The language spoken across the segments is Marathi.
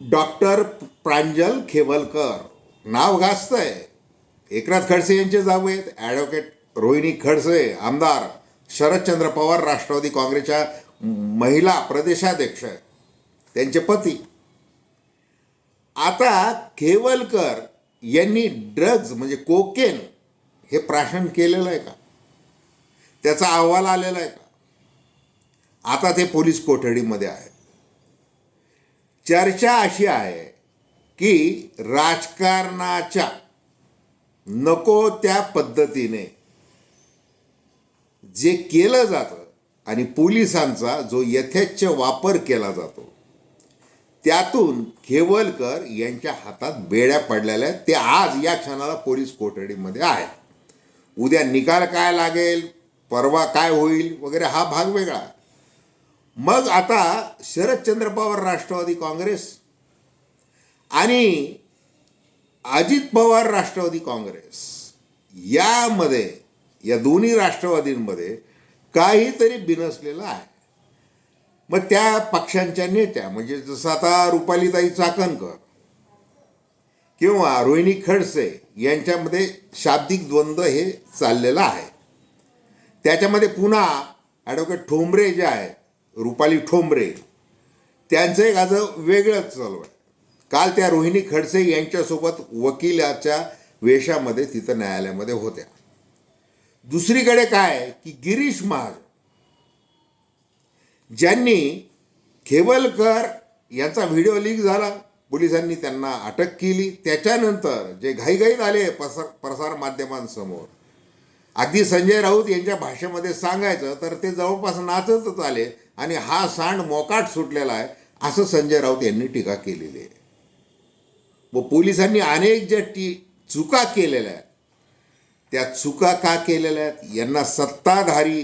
डॉक्टर प्रांजल खेवलकर. नाव गाजतंय एकनाथ खडसे यांचे जाऊ आहेत. ॲडव्होकेट रोहिणी खडसे आमदार. शरदचंद्र पवार राष्ट्रवादी काँग्रेसच्या महिला प्रदेशाध्यक्ष त्यांचे पती. आता खेवलकर यांनी ड्रग्ज म्हणजे कोकेन हे प्राशन केलेलं आहे का? त्याचा अहवाल आलेला आहे का? आता ते पोलीस कोठडीमध्ये आहे चर्चा अशी आहे की राजकारणाच्या नको त्या पद्धतीने जे केलं जातं आणि पोलिसांचा जो यथेच्छ वापर केला जातो त्यातून खेवलकर यांच्या हातात बेड्या पडलेल्या आहेत. ते आज या क्षणाला पोलीस कोठडीमध्ये आहे. उद्या निकाल काय लागेल परवा काय होईल वगैरे हा भाग वेगळा मग आता शरदचंद्र पवार राष्ट्रवादी काँग्रेस आणि अजित पवार राष्ट्रवादी काँग्रेस यामध्ये या दोन्ही राष्ट्रवादींमध्ये काहीतरी बिनसलेलं आहे. मग त्या पक्षांच्या नेत्या म्हणजे जसं आता रुपालीताई चाकणकर किंवा रोहिणी खडसे यांच्यामध्ये शाब्दिक द्वंद्व हे चाललेलं आहे. त्याच्यामध्ये पुन्हा ॲडव्होकेट ठोंबरे जे आहेत रुपाली ठोंबरे. त्यांचं एक आज वेगळंच चालू आहे. काल त्या रोहिणी खडसे यांच्यासोबत वकिलाच्या वेशामध्ये तिथं न्यायालयामध्ये होत्या. दुसरीकडे काय की गिरीश महाजन. ज्यांनी खेवलकर यांचा व्हिडिओ लीक झाला पोलिसांनी त्यांना अटक केली. त्याच्यानंतर जे घाईघाईत आले प्रसार प्रसार अगदी संजय राऊत यांच्या भाषेमध्ये सांगायचं तर ते जवळपास नाचतच आले आणि हा सांड मोकाट सुटलेला आहे असं संजय राऊत यांनी टीका केलेली आहे. व पोलिसांनी अनेक ज्या टी चुका केलेल्या आहेत त्या चुका का केलेल्या आहेत यांना सत्ताधारी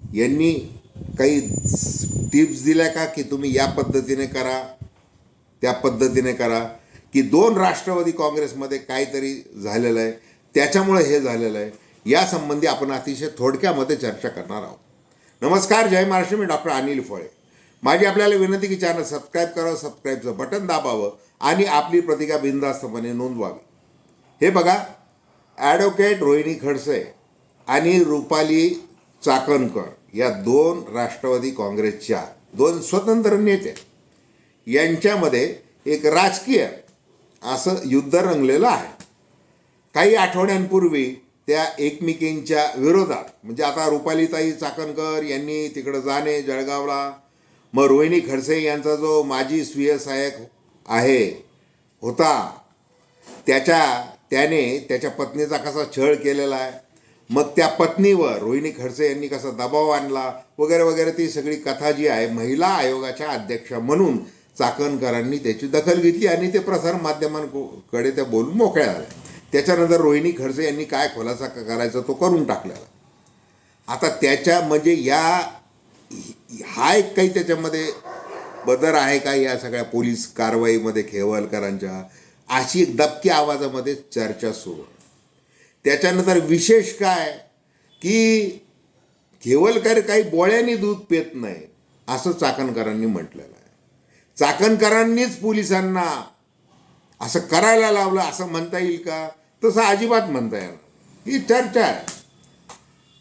यांनी काही टिप्स दिल्या का की तुम्ही या पद्धतीने करा त्या पद्धतीने करा की दोन राष्ट्रवादी काँग्रेसमध्ये काहीतरी झालेलं आहे त्याच्यामुळे हे झालेलं आहे. यासंबंधी आपण अतिशय थोडक्यामध्ये चर्चा करणार आहोत. नमस्कार जय महाराष्ट्र. मी डॉक्टर अनिल फळे. माझी आपल्याला विनंती की चॅनल सबस्क्राईब करावं सबस्क्राईबचं बटन दाबावं आणि आपली प्रतिका बिनधास्तपणे नोंदवावी. हे बघा ॲडव्होकेट रोहिणी खडसे आणि रुपाली चाकणकर या दोन राष्ट्रवादी काँग्रेसच्या दोन स्वतंत्र नेते यांच्यामध्ये एक राजकीय असं युद्ध रंगलेलं आहे. काही आठवड्यांपूर्वी त्या एकमेकींच्या विरोधात. म्हणजे आता रुपालीताई चाकणकर यांनी तिकडं जाणे जळगावला. मग रोहिणी खडसे यांचा जो माजी स्वीय सहाय्यक आहे होता. त्याच्या त्याने त्याच्या पत्नीचा कसा छळ केलेला आहे. मग त्या पत्नीवर रोहिणी खडसे यांनी कसा दबाव आणला वगैरे वगैरे ती सगळी कथा जी आहे महिला आयोगाच्या अध्यक्ष म्हणून चाकणकरांनी त्याची दखल घेतली आणि ते प्रसार माध्यमांकडे त्या बोलून मोकळ्या झाल्या. त्याच्यानंतर रोहिणी खडसे यांनी काय खुलासा करायचा तो करून टाकलेला. आता त्याच्या म्हणजे या हा एक काही त्याच्यामध्ये बदल आहे का या सगळ्या पोलीस कारवाईमध्ये खेवलकरांच्या? अशी एक दबक्या आवाजामध्ये चर्चा सुरू. त्याच्यानंतर विशेष काय? की खेवलकर काही बोळ्याने दूध पेत नाही असं चाकणकरांनी म्हटलेलं आहे. चाकणकरांनीच पोलिसांना असं करायला लावलं असं म्हणता येईल का? तसं अजिबात म्हणता येणार ही चर्चा आहे.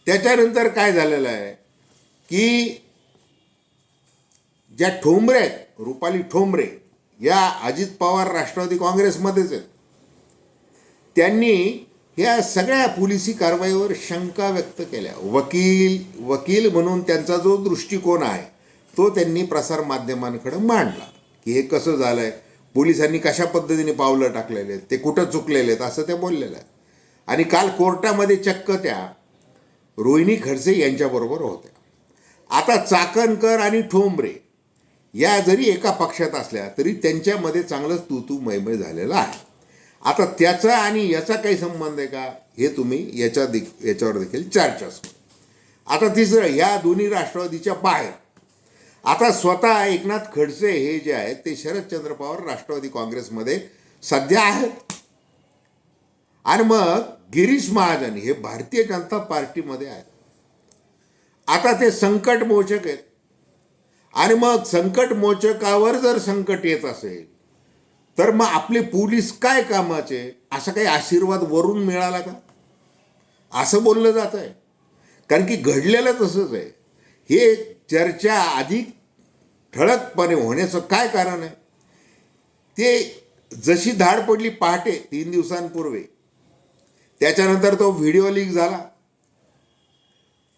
त्याच्यानंतर काय झालेलं आहे की ज्या ठोंबरे आहेत रुपाली ठोंबरे या अजित पवार राष्ट्रवादी काँग्रेसमध्येच आहेत त्यांनी ह्या सगळ्या पोलिसी कारवाईवर शंका व्यक्त केल्या. वकील वकील म्हणून त्यांचा जो दृष्टिकोन आहे तो त्यांनी प्रसारमाध्यमांकडे मांडला की हे कसं झालं आहे पोलिसांनी कशा पद्धतीने पावलं टाकलेले आहेत ते कुठं चुकलेले आहेत असं त्या बोललेलं आहे आणि काल कोर्टामध्ये चक्क त्या रोहिणी खडसे यांच्याबरोबर होत्या. आता चाकणकर आणि ठोंबरे या जरी एका पक्षात असल्या तरी त्यांच्यामध्ये चांगलंच तू तू मैमय झालेलं आहे. आता त्याचा आणि याचा काही संबंध आहे का हे तुम्ही याच्या दे याच्यावर देखील चर्चा सुरू आता तिसरं ह्या दोन्ही राष्ट्रवादीच्या बाहेर आता स्वतः एकनाथ खडसे हे जे आहेत ते शरदचंद्र पवार राष्ट्रवादी काँग्रेसमध्ये सध्या आहेत. आणि मग गिरीश महाजन हे भारतीय जनता पार्टीमध्ये आहेत. आता ते संकट मोचक आहेत. आणि मग संकट मोचकावर जर संकट येत असेल तर मग आपले पोलीस काय कामाचे? असा काही आशीर्वाद वरून मिळाला का? असं बोललं जात आहे कारण की घडलेलं तसंच आहे. हे चर्चा अधिक ठळकपणे होण्याचं काय कारण आहे? ते जशी धाड पडली पहाटे तीन दिवसांपूर्वी त्याच्यानंतर तो व्हिडिओ लीक झाला.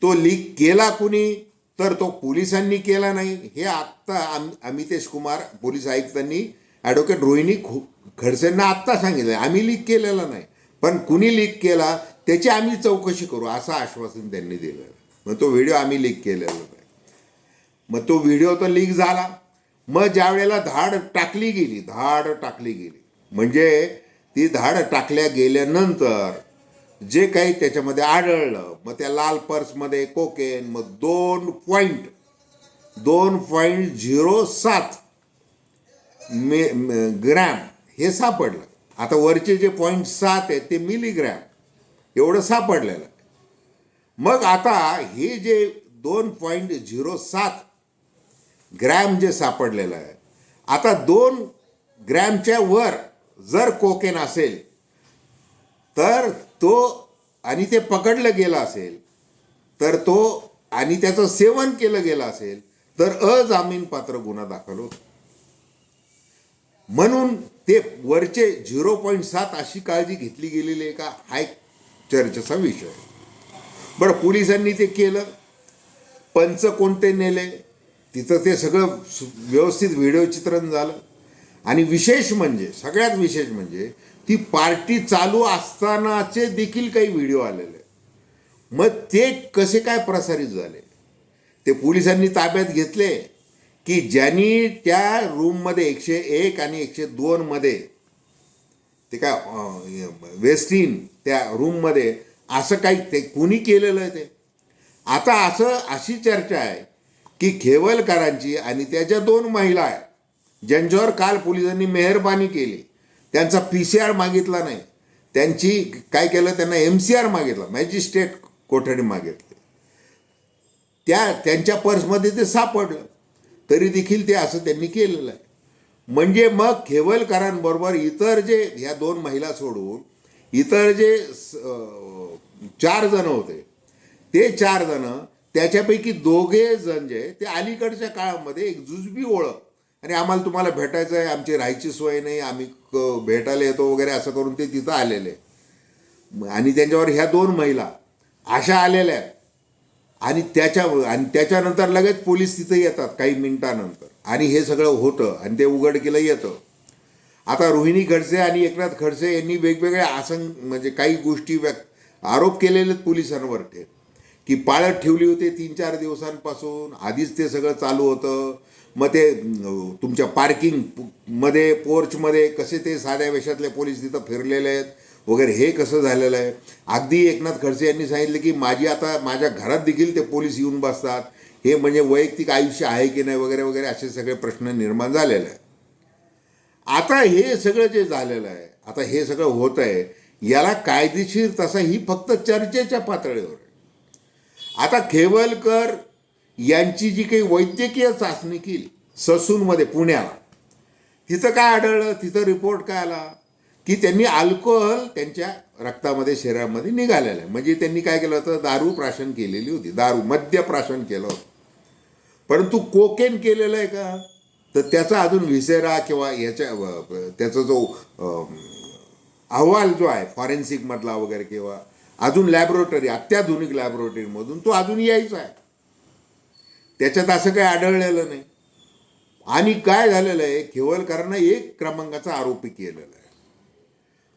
तो लीक केला कुणी? तर तो पोलिसांनी केला नाही. हे आत्ता आम अमितेश कुमार पोलीस आयुक्तांनी ॲडव्होकेट रोहिणी खु खडसेंना आत्ता सांगितलं आम्ही लीक केलेला नाही. पण कुणी लीक केला त्याची आम्ही चौकशी करू असं आश्वासन त्यांनी दिलं मग तो व्हिडिओ आम्ही लीक केलेला. नाही मग तो व्हिडिओ तर लीक झाला. मग ज्या वेळेला धाड टाकली गेली धाड टाकली गेली. म्हणजे ती धाड टाकल्या गेल्यानंतर जे काही त्याच्यामध्ये आढळलं मग त्या लाल पर्समध्ये कोकेन मग दोन पॉईंट दोन पॉईंट झिरो सात मे ग्रॅम हे सापडलं. आता वरचे जे पॉईंट सात आहेत ते मिलीग्रॅम एवढं सापडलेलं. मग आता हे जे दोन पॉईंट झिरो सात ग्रॅम जे सापडलेलं आहे आता दोन ग्रॅमच्या वर जर कोकेन असेल तर तो आणि ते पकडलं गेलं असेल तर तो आणि त्याचं सेवन केलं गेलं असेल तर अजामीनपात्र गुन्हा दाखल होतो म्हणून ते वरचे झिरो पॉईंट सात अशी काळजी घेतली गेलेली आहे का हा एक चर्चेचा विषय आहे. बरं पोलिसांनी ते केलं. पंच कोणते नेले? तिथं ते सगळं व्यवस्थित व्हिडिओ चित्रण झालं. आणि विशेष म्हणजे सगळ्यात विशेष म्हणजे ती पार्टी चालू असतानाचे देखील काही व्हिडिओ आलेले. मग ते कसे काय प्रसारित झाले? ते पोलिसांनी ताब्यात घेतले की ज्यांनी त्या रूममध्ये एकशे एक आणि एकशे दोनमध्ये ते काय वेस्टिन त्या रूममध्ये असं काही ते कुणी केलेलं आहे ते? आता असं अशी चर्चा आहे की खेवलकरांची आणि त्याच्या दोन महिला आहेत ज्यांच्यावर काल पोलिसांनी मेहरबानी केली त्यांचा पी सी आर मागितला नाही त्यांची काय केलं त्यांना एम सी आर मागितला मॅजिस्ट्रेट कोठडी मागितली. त्या त्यांच्या पर्समध्ये ते सापडलं. तरी देखील ते असं त्यांनी केलेलं आहे. म्हणजे मग खेवलकरांबरोबर इतर जे ह्या दोन महिला सोडून इतर जे स- चार जण होते. ते चार जण त्याच्यापैकी दोघे जण जे ते अलीकडच्या काळामध्ये एक जुजबी ओळख. आणि आम्हाला तुम्हाला भेटायचं आहे आमची राहायची सोय नाही आम्ही भेटायला येतो वगैरे असं करून ते तिथं आलेले. आणि त्यांच्यावर ह्या दोन महिला अशा आलेल्या आहेत. आणि त्याच्या आणि त्याच्यानंतर लगेच पोलीस तिथं येतात काही मिनिटानंतर. आणि हे सगळं होतं आणि ते उघडकीला येतं. आता रोहिणी खडसे आणि एकनाथ खडसे यांनी वेगवेगळ्या आसंग म्हणजे काही गोष्टी व्यक्त आरोप केलेले आहेत पोलिसांवर ते की पाळत ठेवली होती तीन चार दिवसांपासून आधीच ते सगळं चालू होतं. मग ते तुमच्या पार्किंगमध्ये पोर्चमध्ये कसे ते साध्या वेशातले पोलीस तिथं फिरलेले आहेत वगैरे हे कसं झालेलं आहे? अगदी एकनाथ खडसे यांनी सांगितलं की माझी आता माझ्या घरात देखील ते पोलीस येऊन बसतात. हे म्हणजे वैयक्तिक आयुष्य आहे की नाही वगैरे वगैरे असे सगळे प्रश्न निर्माण झालेले आहे आता हे सगळं जे झालेलं आहे आता हे सगळं होत आहे याला कायदेशीर तसा ही फक्त चर्चेच्या पातळीवर आता खेवलकर यांची जी काही वैद्यकीय चाचणी केली ससूनमध्ये पुण्याला तिथं काय आढळलं? तिथं रिपोर्ट काय आला? की त्यांनी अल्कोहोल त्यांच्या रक्तामध्ये शरीरामध्ये निघालेलं आहे. म्हणजे त्यांनी काय केलं होतं? दारू प्राशन केलेली होती. दारू मद्य प्राशन केलं होतं. परंतु कोकेन केलेलं आहे का? तर त्याचा अजून विसेरा किंवा याच्या त्याचा जो अहवाल जो आहे फॉरेन्सिकमधला वगैरे किंवा अजून लॅबोरेटरी अत्याधुनिक लॅबोरेटरीमधून तो अजून यायचा आहे. त्याच्यात असं काही आढळलेलं नाही. आणि काय झालेलं आहे खेवलकरांना एक क्रमांकाचा आरोपी केलेला आहे.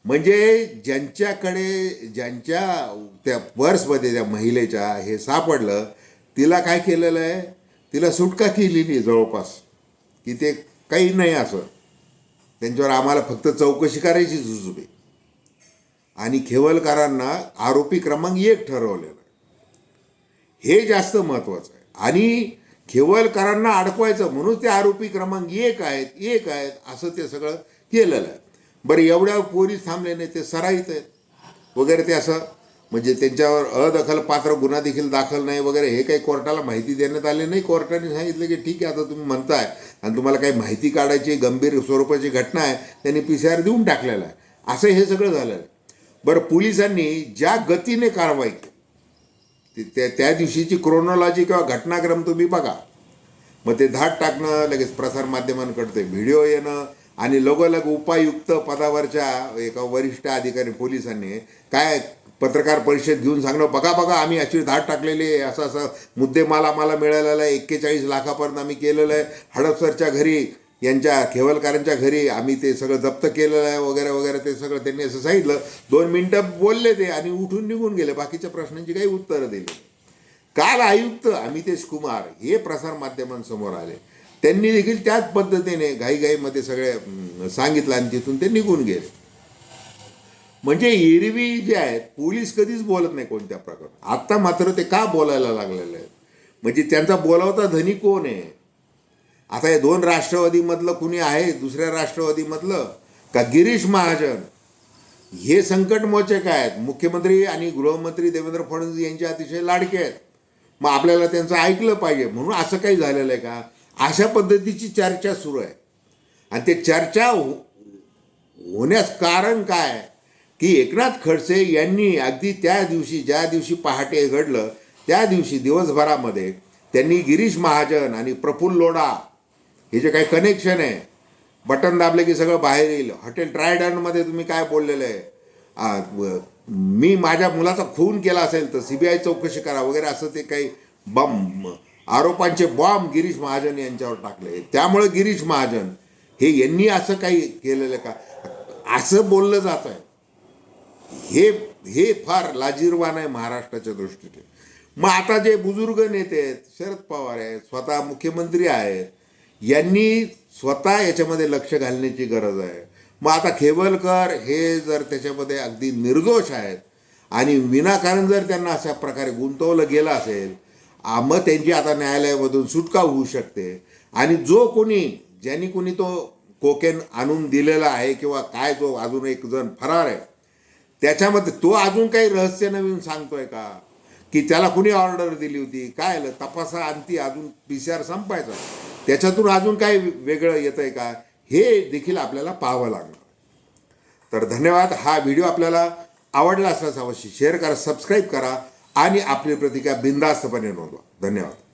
म्हणजे ज्यांच्याकडे ज्यांच्या त्या पर्समध्ये त्या महिलेच्या हे सापडलं तिला काय केलेलं आहे तिला सुटका केलेली जवळपास की ते काही नाही असं. त्यांच्यावर आम्हाला फक्त चौकशी करायची जुजबे आणि खेवलकरांना आरोपी क्रमांक एक ठरवलेला आहे. हे जास्त महत्त्वाचं आहे. आणि खेवलकरांना अडकवायचं म्हणून ते आरोपी क्रमांक एक आहेत एक आहेत असं ते सगळं केलेलं आहे. बरं एवढ्या पोलीस थांबले नाही ते सराईत आहेत. वगैरे ते असं म्हणजे त्यांच्यावर अदखल पात्र गुन्हा देखील दाखल नाही वगैरे हे काही कोर्टाला माहिती देण्यात आली नाही. कोर्टाने सांगितलं की ठीक आहे आता तुम्ही म्हणताय. आणि तुम्हाला काही माहिती काढायची गंभीर स्वरूपाची घटना आहे त्यांनी पी सी आर देऊन टाकलेला आहे. असं हे सगळं झालेलं आहे. बरं पोलिसांनी ज्या गतीने कारवाई केली त्या त्या दिवशीची क्रोनॉलॉजी किंवा घटनाक्रम तुम्ही बघा. मग ते धाड टाकणं लगेच प्रसारमाध्यमांकडे ते व्हिडिओ येणं आणि लगोलग उपायुक्त पदावरच्या एका वरिष्ठ अधिकारी पोलिसांनी काय पत्रकार परिषद घेऊन सांगणं बघा बघा आम्ही अशी धाड टाकलेली आहे असं असं मुद्देमाल आम्हाला मिळालेला आहे एक्केचाळीस लाखापर्यंत आम्ही केलेलं आहे हडपसरच्या घरी यांच्या खेवलकरांच्या घरी आम्ही ते सगळं जप्त केलेलं आहे वगैरे वगैरे ते सगळं त्यांनी असं सांगितलं. दोन मिनटं बोलले ते आणि उठून निघून गेले. बाकीच्या प्रश्नांची काही उत्तरं दिली काल आयुक्त अमितेश कुमार हे प्रसारमाध्यमांसमोर आले. त्यांनी देखील त्याच पद्धतीने घाईघाईमध्ये सगळे सांगितलं आणि तिथून ते निघून गेले. म्हणजे एरवी जे आहेत पोलीस कधीच बोलत नाही कोणत्या प्रकारात आत्ता मात्र ते का बोलायला लागलेले आहेत? म्हणजे त्यांचा बोलावता धनी कोण आहे? आता हे दोन राष्ट्रवादीमधलं कुणी आहे दुसऱ्या राष्ट्रवादीमधलं? का गिरीश महाजन? हे संकटमोचक आहेत. मुख्यमंत्री आणि गृहमंत्री देवेंद्र फडणवीस यांचे अतिशय लाडके आहेत. मग आपल्याला त्यांचं ऐकलं पाहिजे. म्हणून असं काही झालेलं आहे का? अशा पद्धतीची चर्चा सुरू आहे. आणि ते चर्चा हो- होण्यास कारण काय? की एकनाथ खडसे यांनी अगदी त्या दिवशी ज्या दिवशी पहाटे घडलं त्या दिवशी दिवसभरामध्ये त्यांनी गिरीश महाजन आणि प्रफुल्ल लोढा हे जे काही कनेक्शन आहे बटन दाबले की सगळं बाहेर येईल. हॉटेल ट्रायडनमध्ये तुम्ही काय बोललेलं आहे? मी माझ्या मुलाचा खून केला असेल तर सी बी आय चौकशी करा वगैरे असं ते काही बम आरोपांचे बॉम्ब गिरीश महाजन यांच्यावर टाकले. त्यामुळे गिरीश महाजन हे यांनी असं काही केलेलं का? असं बोललं जात आहे. हे हे फार लाजीरवान आहे महाराष्ट्राच्या दृष्टीने. मग आता जे बुजुर्ग नेते आहेत शरद पवार आहेत स्वतः मुख्यमंत्री आहेत यांनी स्वतः याच्यामध्ये लक्ष घालण्याची गरज आहे. मग आता खेवलकर हे जर त्याच्यामध्ये अगदी निर्दोष आहेत आणि विनाकारण जर त्यांना अशा प्रकारे गुंतवलं गेलं असेल मग त्यांची आता न्यायालयामधून सुटका होऊ शकते. आणि जो कोणी ज्यांनी कोणी तो कोकेन आणून दिलेला आहे किंवा काय जो अजून एक जण फरार आहे त्याच्यामध्ये तो अजून काही रहस्य नवीन सांगतोय का? की त्याला कुणी ऑर्डर दिली होती? काय आलं? तपासा आणती अजून पी सी आर संपायचा. त्याच्यातून अजून काय वेगळं येतं आहे का? हे देखील आपल्याला पाहावं लागणार. तर धन्यवाद. हा व्हिडिओ आपल्याला आवडला असल्यास अवश्य शेअर करा सबस्क्राईब करा आणि आपली प्रतिक्रिया बिंदास्तपणे नोंदवा. धन्यवाद.